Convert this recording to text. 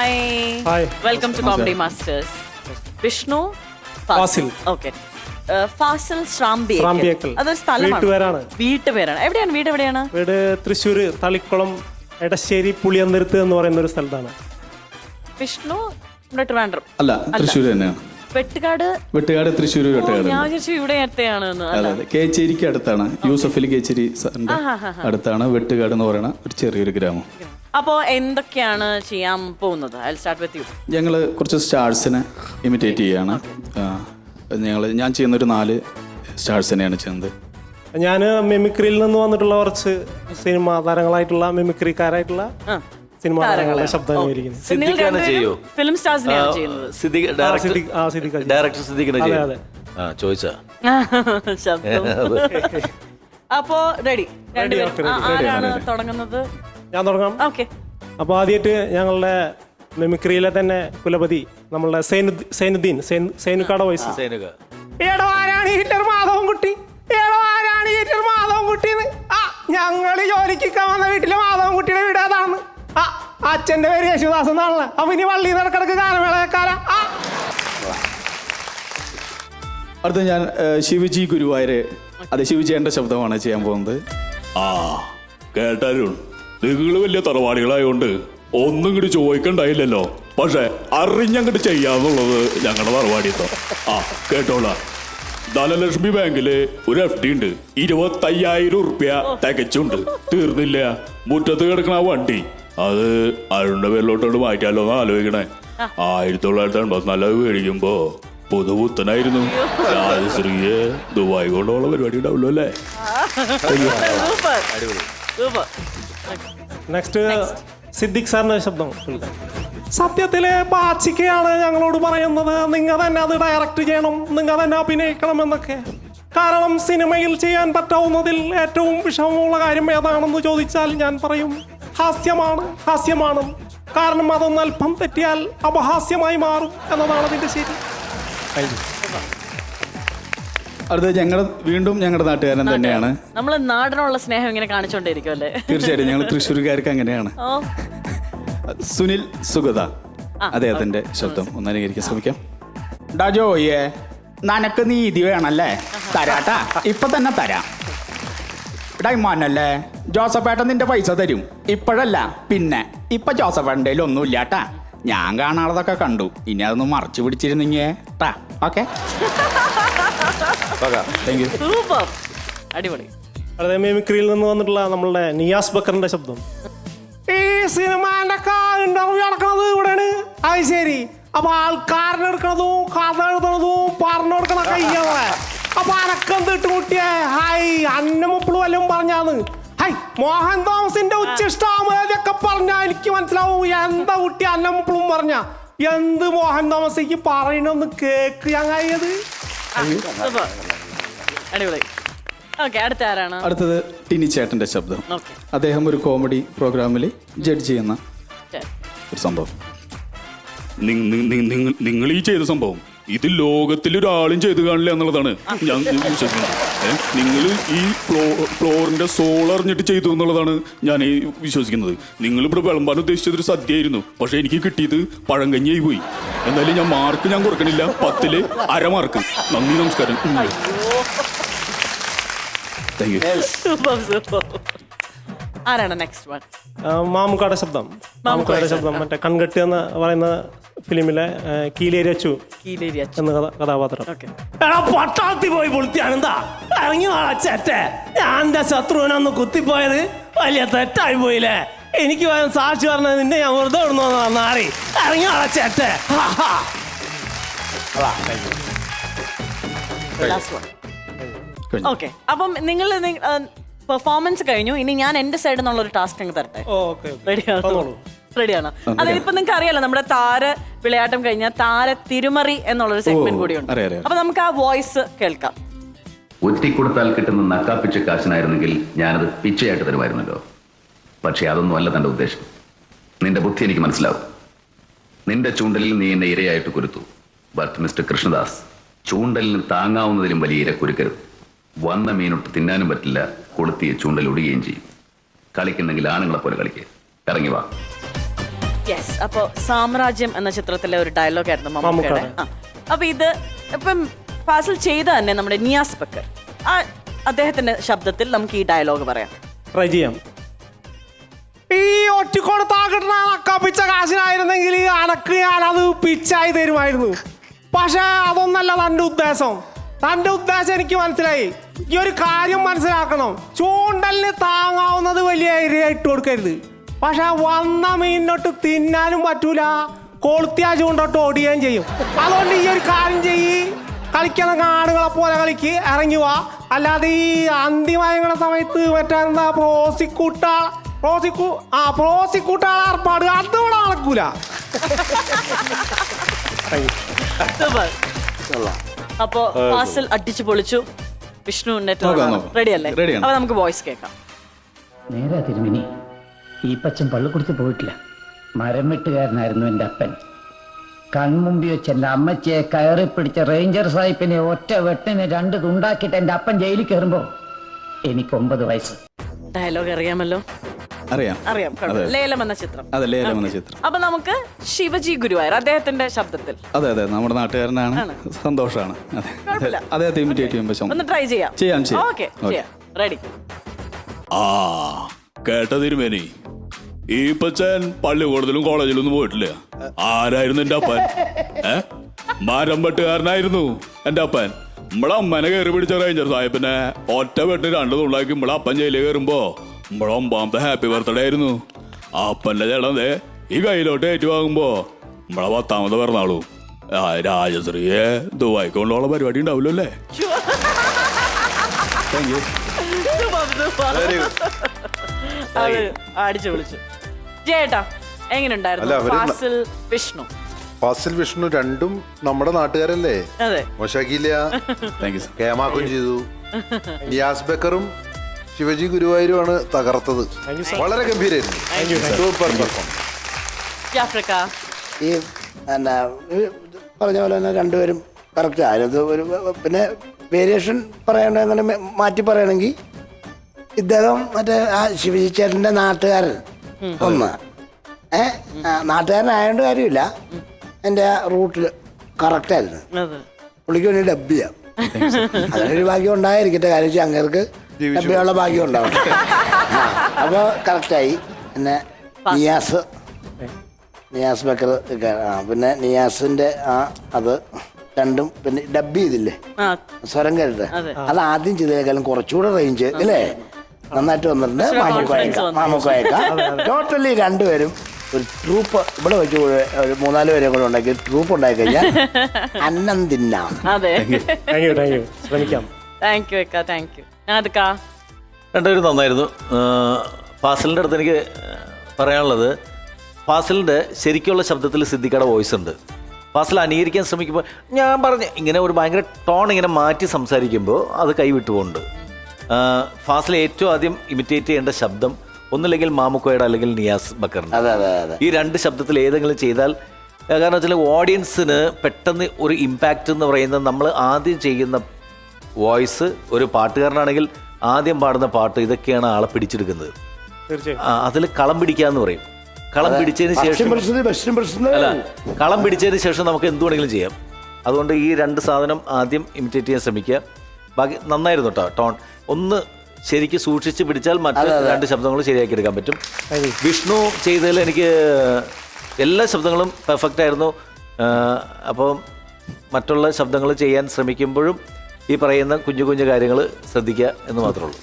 Hi Hi. Welcome to Comedy Masters Vishnu Fazil. Okay Fazil Shrambi Shrambiyekkal. അതൊരു സ്ഥലമാണ്. വീട്ടുപേരാണ്. വീട്ടുപേരാണ്. എവിടെയാണ്? വീട് എവിടെയാണ് വീട് തൃശ്ശൂർ തളിക്കുളം എടശ്ശേരി പുളിയന്തിരുത്ത് എന്ന് പറയുന്ന ഒരു സ്ഥലത്താണ്. വിഷ്ണു നമ്മുടെ ട്രിവാൻഡ്രം. അല്ല തൃശ്ശൂർ തന്നെയാണ് വെട്ടുകാട്? വെട്ടുകാട് തൃശ്ശൂർ വെട്ടുകാട് ഞാൻ വിചാരിച്ചു ഇവിടെ അടുത്താണ് എന്ന്. അതെ കേച്ചേരിക്ക് അടുത്താണ്. യൂസഫലി കേച്ചേരി അടുത്താണ് വെട്ടുകാട് എന്ന് പറയുന്ന ഒരു ചെറിയൊരു ഗ്രാമം. അപ്പോ എന്തൊക്കെയാണ് ചെയ്യാൻ പോകുന്നത്? ഐ സ്റ്റാർട്ട് വിത്ത് യു ഞങ്ങൾ കുറച്ച് സ്റ്റാർസിനെ ഇമിറ്റേറ്റ് ചെയ്യാണ്. ഞങ്ങൾ ഞാൻ ചെയ്യുന്ന ഒരു നാല് സ്റ്റാർസിനെയാണ് ചെയ്യുന്നത്. ഞാൻ മിമിക്രിയിൽ നിന്ന് വന്നിട്ടുള്ള കുറച്ച് സിനിമാ താരങ്ങളായിട്ടുള്ള മിമിക്രിക്കാരായിട്ടുള്ള സിനിമാ താരങ്ങളുടെ ശബ്ദം അനുകരിക്കുന്നത് സിദ്ദിഖാണ് ചെയ്യോ? ഫിലിം സ്റ്റാർസിനെയാണ് ചെയ്യുന്നത്. സിദ്ദിഖ് ഡയറക്ടർ സിദ്ദിഖിനെ അതെ, ചെയ്യും. ചോദിച്ചാ? ശബ്ദം. അപ്പോ റെഡി രണ്ടുപേരും ആരാണ് തുടങ്ങുന്നത്? ഞാൻ തുടങ്ങാം. ഓക്കെ. അപ്പോൾ ആദ്യമായിട്ട് ഞങ്ങളുടെ മിമിക്രിയിലെ തന്നെ കുലപതി നമ്മളുടെ സൈനുദ്ദീൻ സൈനുക്കാട വയസ്സ് വോയിസ് സൈനിക. ഏടോ ആരാണ് ഹിറ്റർ മാധവൻ കുട്ടി ഏടോ ആരാണ് ഹിറ്റർ മാധവൻ കുട്ടിന്ന് ആ ഞങ്ങൾ ജോലിക്ക് വന്ന വീട്ടിലെ മാധവൻ കുട്ടിയുടെ വീട് അതാണ്. ആ അച്ഛന്റെ പേര് യേശുദാസ് എന്നാണല്ലോ. അപ്പൊ ഇനി വള്ളി നടക്കിടക്ക് ഗാനമേളക്കാല ആ. അടുത്ത ഞാൻ ശിവജി ഗുരുവായൂര്. അതെ ശിവജിയുടെ ശബ്ദമാണ് ചെയ്യാൻ പോകുന്നത്. ആ കേട്ടാലും നിങ്ങൾ വലിയ തറവാടികളായോണ്ട് ഒന്നും ഇങ്ങോട്ട് ചോദിക്കണ്ടായില്ലല്ലോ. പക്ഷെ അറിഞ്ഞങ്ങോട്ട് ചെയ്യാന്നുള്ളത് ഞങ്ങളുടെ തറവാടിത്തോ ആ കേട്ടോളാ. ധനലക്ഷ്മി ബാങ്കിൽ ഒരു എഫ് ഡി ഉണ്ട്. ഇരുപത്തയ്യായിരം ഉറുപ്യ തികച്ചുണ്ട്. തീർന്നില്ല. മുറ്റത്ത് കിടക്കണ ആ വണ്ടി. അത് അരുണിന്റെ പേരിലോട്ടോട് മാറ്റിയാലോ എന്ന് ആലോചിക്കണേ. ആയിരത്തി തൊള്ളായിരത്തി എൺപത്തിനാല് മേടിക്കുമ്പോ പുതുപുത്തനായിരുന്നു രാജശ്രീയെ ദുബായ് കൊണ്ടുള്ള പരിപാടി ഉണ്ടാവുള്ളൂ അല്ലേ? സൂപ്പർ നെക്സ്റ്റ് സിദ്ദിഖ് സാറിന്റെ ശബ്ദം. സത്യത്തിലെ പാച്ചിക്കയാണ് ബാച്ചിക്കയാണ് ഞങ്ങളോട് പറയുന്നത്. നിങ്ങൾ തന്നെ അത് ഡയറക്റ്റ് ചെയ്യണം. നിങ്ങൾ തന്നെ അഭിനയിക്കണം എന്നൊക്കെ. കാരണം സിനിമയിൽ ചെയ്യാൻ പറ്റാവുന്നതിൽ ഏറ്റവും വിഷമമുള്ള കാര്യം ഏതാണെന്ന് ചോദിച്ചാൽ ഞാൻ പറയും ഹാസ്യമാണ് ഹാസ്യമാണ്. കാരണം അതൊന്ന് അല്പം തെറ്റിയാൽ അപഹാസ്യമായി മാറും എന്നതാണ് അതിന്റെ ശരി. അടുത്ത ഞങ്ങളുടെ വീണ്ടും ഞങ്ങളുടെ നാട്ടുകാരൻ തന്നെയാണ്. നമ്മൾ നാടിനുള്ള സ്നേഹം ഇങ്ങനെ കാണിച്ചോണ്ടിരിക്കും അല്ലേ? തീർച്ചയായിട്ടും ഞങ്ങൾ തൃശ്ശൂർകാർക്ക് അങ്ങനെയാണ്. ഓ. സുനിൽ സുഗത. അദ്ദേഹത്തിന്റെ ശബ്ദം. ഒന്ന് അനുകരിക്കാൻ ശ്രമിക്കാം. ഡാജോ ജോയിയെ നനക്ക് നീതി വേണല്ലേ? തരാട്ടാ. ഇപ്പൊ തന്നെ തരാം. ഡൈമോനല്ലേ ജോസഫേട്ടൻ നിന്റെ പൈസ തരും. ഇപ്പോഴല്ല പിന്നെ. ഇപ്പൊ ജോസഫേട്ടന്റെ ഒന്നുമില്ലാട്ടാ. ഞാൻ കാണാളതൊക്കെ കണ്ടു. ഇനി അതൊന്ന് മറച്ചു പിടിച്ചിരുന്നെങ്കി ട്ടാ ഓക്കെ? സൂപ്പർ. അടിപൊളി. അതെ മിമിക്രിയിൽ നിന്ന് വന്നിട്ടുള്ള നമ്മളുടെ നിയാസ് ബക്കറിന്റെ ശബ്ദം. ഈ സിനിമാന്റെ ഇന്റർവ്യൂ നടക്കുന്നത് ഇവിടെയാണ്. അത് ശരി. അപ്പൊ ആൾക്കാരനെ എടുക്കണതും കഥ എഴുതണതും പറഞ്ഞു കൊടുക്കണ കയ്യാളെ അപ്പൊ അനക്കെന്ത് ഇട്ടുമുട്ടിയേ ഹൈ അന്നമുപ്പിൾ എല്ലാം പറഞ്ഞാന്ന്. ഹൈ മോഹൻ തോമസിന്റെ ഉച്ചിഷ്ടാമതൊക്കെ പറഞ്ഞ എനിക്ക് മനസ്സിലാവും. എന്താ കുട്ടി അന്നമുപ്പിളും പറഞ്ഞ? എന്ത് മോഹൻ തോമസിക്ക് പറയണമെന്ന് കേക്ക് സൂപ്പർ. അടിപൊളി. ഓക്കെ അടുത്ത ആരാണ്? അടുത്തത് ടിനി ചേട്ടന്റെ ശബ്ദം. ഓക്കെ അദ്ദേഹം ഒരു കോമഡി പ്രോഗ്രാമിൽ ജഡ്ജ് ചെയ്യുന്ന ഒരു സംഭവം. നിങ്ങൾ- ഈ ചെയ്ത സംഭവം. ഇത് ലോകത്തിൽ ഒരാളും ചെയ്തു കാണില്ല എന്നുള്ളതാണ്. ഞാൻ വിശ്വസിക്കുന്നത് നിങ്ങൾ ഈ ഫ്ലോ ഫ്ലോറിന്റെ സോൾ അറിഞ്ഞിട്ട് ചെയ്തു എന്നുള്ളതാണ് ഞാൻ ഈ വിശ്വസിക്കുന്നത്. നിങ്ങൾ ഇവിടെ വിളമ്പാൻ ഉദ്ദേശിച്ചത് ഒരു സദ്യയായിരുന്നു. പക്ഷെ എനിക്ക് കിട്ടിയത് പഴങ്കഞ്ഞിയായി പോയി. എന്നാലും ഞാൻ മാർക്ക് ഞാൻ കൊടുക്കണില്ല. പത്തിൽ അര മാർക്ക് നന്ദി നമസ്കാരം. താങ്ക് യു സൂപ്പർ സൂപ്പർ ആരാണ് നെക്സ്റ്റ് വൺ മാമുക്കാട ശബ്ദം. മാമുക്കാട ശബ്ദം. മറ്റേ കൺകെട്ടി എന്ന് പറയുന്ന ഫിലിമിലെ കീലേരി അച്ചു കീലേരി എന്ന കഥാപാത്രം. ഓക്കെ എടാ പട്ടാളത്തിൽ പോയി പൊളിത്തിയാണെന്താ ഇറങ്ങി വളച്ചേറ്റെ ഞാൻ എന്റെ ശത്രുവിനൊന്ന് കുത്തിപ്പോയത് വലിയ തെറ്റായി പോയില്ലേ. എനിക്ക് പറയാൻ സാക്ഷി പറഞ്ഞത് നിന്നെ ഞാൻ വെറുതെ ഇടുന്നു നാറി. ഇറങ്ങി വളച്ചേറ്റെ ലാസ്റ്റ് ഹാ കഴിഞ്ഞു. ഓക്കെ. അപ്പം നിങ്ങൾ പെർഫോമൻസ് കഴിഞ്ഞു. ഇനി ഞാൻ എന്റെ സൈഡിൽ നിന്നുള്ള ഒരു ടാസ്ക് അങ്ങ് തരട്ടെ. ഓക്കെ റെഡിയാണോ. റെഡിയാണോ അതായത് ഇപ്പൊ നിങ്ങൾക്ക് അറിയാലോ നമ്മുടെ താര വിളയാട്ടം കഴിഞ്ഞ താര തിരുമറി എന്നുള്ളൊരു സെഗ്മെന്റ് കൂടിയുണ്ട്. അപ്പൊ നമുക്ക് ആ വോയിസ് കേൾക്കാം. ഒറ്റിക്കൊടുത്താൽ കിട്ടുന്ന നക്കാപ്പിച്ച കാശിനായിരുന്നെങ്കിൽ ഞാനത് പിച്ചയായിട്ട് തരുമായിരുന്നല്ലോ. പക്ഷെ അതൊന്നും അല്ല തന്റെ ഉദ്ദേശം. നിന്റെ ബുദ്ധി എനിക്ക് മനസ്സിലാവും. നിന്റെ ചൂണ്ടലിൽ നീ എന്നെ ഇരയായിട്ട് കുരുത്തു. ബട്ട് മിസ്റ്റർ കൃഷ്ണദാസ് ചൂണ്ടലിന് താങ്ങാവുന്നതിലും വലിയ ഇര കുരുക്കരുത് വന്ന മീനൊട്ട് തിന്നാനും പറ്റില്ല കൊളുത്തിയ ചൂണ്ടൽ ഒടുകയും ചെയ്യും. കളിക്കുന്നെങ്കിൽ ആണുങ്ങളെ പോലെ കളിക്കുക ഇറങ്ങി വാ. യെസ് അപ്പോ സാമ്രാജ്യം എന്ന ചിത്രത്തിലെ ഒരു ഡയലോഗ് ആയിരുന്നു മമ്മൂക്കയുടെ. അപ്പൊ ഇത് ഇപ്പം ഫാസിൽ ചെയ്ത തന്നെ നമ്മുടെ നിയാസ് ബക്കർ. ആ അദ്ദേഹത്തിന്റെ ശബ്ദത്തിൽ നമുക്ക് ഈ ഡയലോഗ് പറയാം. ട്രൈ ചെയ്യാം ഈ ഒറ്റക്കോട് താകിട്ടുന്ന അണക്കപ്പിച്ച കാശിനായിരുന്നെങ്കിൽ അനക്ക് ഞാനത് പിച്ചായി തരുമായിരുന്നു. പക്ഷെ അതൊന്നല്ല തന്റെ ഉദ്ദേശം. തന്റെ ഉദ്ദേശം എനിക്ക് മനസ്സിലായി. ഈ ഒരു കാര്യം മനസ്സിലാക്കണം. ചൂണ്ടലിന് താങ്ങാവുന്നത് വലിയ ഏരിയ ഇട്ട് കൊടുക്കരുത്. പക്ഷെ വന്ന മീനിനൊട്ട് തിന്നാനും പറ്റൂല. കൊളുത്തിയ ചൂണ്ടോട്ട് ഓടുകയും ചെയ്യും. അതുകൊണ്ട് ഈ ഒരു കാര്യം ചെയ്യ്. കളിക്കുന്ന കാണുകളെ പോലെ കളിക്ക്. ഇറങ്ങി വാ. അല്ലാതെ ഈ അന്തിമയങ്ങളെ സമയത്ത് മറ്റെന്താ? പ്രോസിക്യൂട്ട പ്രോസിക്യൂ ആ പ്രോസിക്യൂട്ട ഏർപ്പാട് അതോടെ നടക്കൂല. അപ്പോ ഫാസിൽ അടിച്ചു പൊളിച്ചു. വിഷ്ണു. റെഡി അല്ലേ? അപ്പൊ നമുക്ക് വോയിസ് കേൾക്കാം. നേരാ തിരുമിനി. ഈ പച്ചൻ പള്ളിക്കുടുത്ത് പോയിട്ടില്ല. മരം വെട്ടുകാരനായിരുന്നു എന്റെ അപ്പൻ. കൺമുമ്പി വെച്ച് എന്റെ അമ്മച്ചിയെ കയറി പിടിച്ച റേഞ്ചർ സാഹിബിനെ ഒറ്റ വെട്ടിന് രണ്ട് തുണ്ടാക്കിയിട്ട് എന്റെ അപ്പൻ ജയിലിൽ കയറുമ്പോൾ എനിക്ക് ഒമ്പത് വയസ്സ്. ഡയലോഗ് അറിയാമല്ലോ. അറിയാം. അറിയാം കുഴപ്പമില്ല. ലേലം എന്ന ചിത്രം. അതെ ലേലം എന്ന ചിത്രം. അപ്പൊ നമുക്ക് ശിവജി ഗുരുവായൂർ അദ്ദേഹത്തിന്റെ ശബ്ദത്തിൽ. അതെ അതെ നമ്മുടെ നാട്ടുകാരനാണ്. സന്തോഷമാണ് അതെ കുഴപ്പമില്ല. അദ്ദേഹത്തെ ഇമിറ്റേറ്റ് ചെയ്യുമ്പോൾ ഒന്ന് ട്രൈ ചെയ്യാം. ചെയ്യാം, ചെയ്യാം. ഓക്കെ. ചെയ്യാം. റെഡി ആ കേട്ട തിരുമേനി ഈ പച്ചൻ പള്ളിക്കൂടത്തിലും കോളേജിലൊന്നും പോയിട്ടില്ല. ആരായിരുന്നു എന്റെ അപ്പൻ? ഏ? മരം വെട്ടുകാരനായിരുന്നു എന്റെ അപ്പൻ. നമ്മളെ അമ്മനെ കയറി പിടിച്ച റേഞ്ചർ സാഹിബിനെ ഒറ്റ വെട്ട് രണ്ട് തുള്ളാക്കി നമ്മളെ അപ്പൻ ജയിലിൽ കയറുമ്പോ നമ്മളെ പാമ്പ ഹാപ്പി ബർത്ത്ഡേ ആയിരുന്നു. അപ്പന്റെ ചേട്ടന്റെ ചേട്ടൻ ഈ കയ്യിലോട്ട് ഏറ്റുവാങ്ങുമ്പോ നമ്മളെ പത്താമത്തെ പിറന്നാളൂ. ആ രാജശ്രീയെ ദുബായിക്ക് കൊണ്ടുള്ള പരിപാടി ഉണ്ടാവില്ലോ അല്ലേ? Thank you. അടിച്ചു വിളിച്ചു ജയേട്ടാ അല്ല, എങ്ങനെയുണ്ടായിരുന്നു അവർ ന- ഫാസിൽ വിഷ്ണു. ഫാസിൽ വിഷ്ണു രണ്ടും നമ്മുടെ നാട്ടുകാരല്ലേ? അതെ. മോശാക്കിയില്ല. Sir. കേമാക്കും ചെയ്തു. നിയാസ് ബക്കറും ശിവജി ഗുരുവായൂരുമാണ് തകർത്തത്. വളരെ ഗംഭീരായിരുന്നു. സൂപ്പർ ഈ എന്നാ പറഞ്ഞ പോലെ തന്നെ രണ്ടുപേരും കറക്റ്റ് ആയത് ഒരു പിന്നെ വേരിയേഷൻ പറയണമെന്ന് മാറ്റി പറയണമെങ്കിൽ ഇദ്ദേഹം മറ്റേ ആ ശിവജി ചേട്ടന്റെ നാട്ടുകാരൻ ഒന്ന്. ഏ? നാട്ടുകാരനായോണ്ട് നാട്ടുകാരനായതുകൊണ്ട് കാര്യമില്ല. എന്റെ ആ റൂട്ടിൽ കറക്റ്റായിരുന്നു പുള്ളിക്ക് വേണ്ടി ഡബ് ചെയ്യാം. അതിനൊരു ഭാഗ്യം ഉണ്ടായിരിക്കട്ടെ. കാര്യം വെച്ചാൽ അങ്ങേർക്ക് ഡബ് ചെയ്യാനുള്ള ഭാഗ്യം ഉണ്ടാവും. അപ്പോൾ കറക്റ്റായി. പിന്നെ നിയാസ്. നിയാസ് ബക്കർ പിന്നെ നിയാസിന്റെ ആ അത് രണ്ടും പിന്നെ ഡബ് ചെയ്തില്ലേ? ആ. സ്വരം കേട്ടിട്ട്? അതെ. അത് ആദ്യം ചെയ്തേക്കാളും കുറച്ചുകൂടെ റേഞ്ച് അല്ലേ നന്നായിട്ട് വന്നിട്ടുണ്ട്. ഇച്ചിരി മാമുക്ക് confidence അയക്കാം വന്നു. ടോട്ടലി രണ്ടുപേരും ഒരു ട്രൂപ്പ് ഇവിടെ വെച്ച് ഒരു മൂന്നാൽ പേരെ കൂടെ ഉണ്ടാക്കി ട്രൂപ്പ് ഉണ്ടാക്കി കഴിഞ്ഞാൽ അന്നം തിന്നാം അതെ താങ്ക് യു താങ്ക് യു ശ്രമിക്കാം. താങ്ക് യു അക്ക. താങ്ക് യു അതൊക്കെ രണ്ടുപേരും നന്നായിരുന്നു. ഫാസലിന്റെ അടുത്ത് എനിക്ക് പറയാനുള്ളത് ഫാസിലിന്റെ ശരിക്കുള്ള ശബ്ദത്തിൽ സിദ്ദിഖയുടെ വോയിസ് ഉണ്ട്. ഫാസിൽ അനുകരിക്കാൻ ശ്രമിക്കുമ്പോൾ ഞാൻ പറഞ്ഞ ഇങ്ങനെ ഒരു ഭയങ്കര ടോൺ ഇങ്ങനെ മാറ്റി സംസാരിക്കുമ്പോൾ അത് കൈവിട്ടു പോകുന്നുണ്ട് ഫാസൽ ഏറ്റവും ആദ്യം ഇമിറ്റേറ്റ് ചെയ്യേണ്ട ശബ്ദം ഒന്നില്ലെങ്കിൽ മാമുക്കോയുടെ അല്ലെങ്കിൽ നിയാസ് ബക്കറിന്റെ അതെ അതെ അതെ. ഈ രണ്ട് ശബ്ദത്തിൽ ഏതെങ്കിലും ചെയ്താൽ കാരണം വെച്ചാൽ ഓഡിയൻസിന് പെട്ടെന്ന് ഒരു ഇമ്പാക്റ്റ് എന്ന് പറയുന്നത് നമ്മൾ ആദ്യം ചെയ്യുന്ന വോയിസ് ഒരു പാട്ടുകാരനാണെങ്കിൽ ആദ്യം പാടുന്ന പാട്ട് ഇതൊക്കെയാണ് ആളെ പിടിച്ചെടുക്കുന്നത്. അതിൽ കളം പിടിക്കാന്ന് പറയും. കളം പിടിച്ചതിന് ശേഷം അല്ല കളം പിടിച്ചതിന് ശേഷം നമുക്ക് എന്തു വേണമെങ്കിലും ചെയ്യാം. അതുകൊണ്ട് ഈ രണ്ട് സാധനം ആദ്യം ഇമിറ്റേറ്റ് ചെയ്യാൻ ശ്രമിക്കുക. ബാക്കി നന്നായിരുന്നു കേട്ടോ ടോൺ. ഒന്ന് ശരിക്ക് സൂക്ഷിച്ച് പിടിച്ചാൽ മറ്റു രണ്ട് ശബ്ദങ്ങളും ശരിയാക്കി എടുക്കാൻ പറ്റും. വിഷ്ണു ചെയ്തതിൽ എനിക്ക് എല്ലാ ശബ്ദങ്ങളും പെർഫെക്റ്റ് ആയിരുന്നു. അപ്പം മറ്റുള്ള ശബ്ദങ്ങൾ ചെയ്യാൻ ശ്രമിക്കുമ്പോഴും ഈ പറയുന്ന കുഞ്ഞു കുഞ്ഞു കാര്യങ്ങൾ ശ്രദ്ധിക്കുക എന്ന് മാത്രമേ ഉള്ളൂ.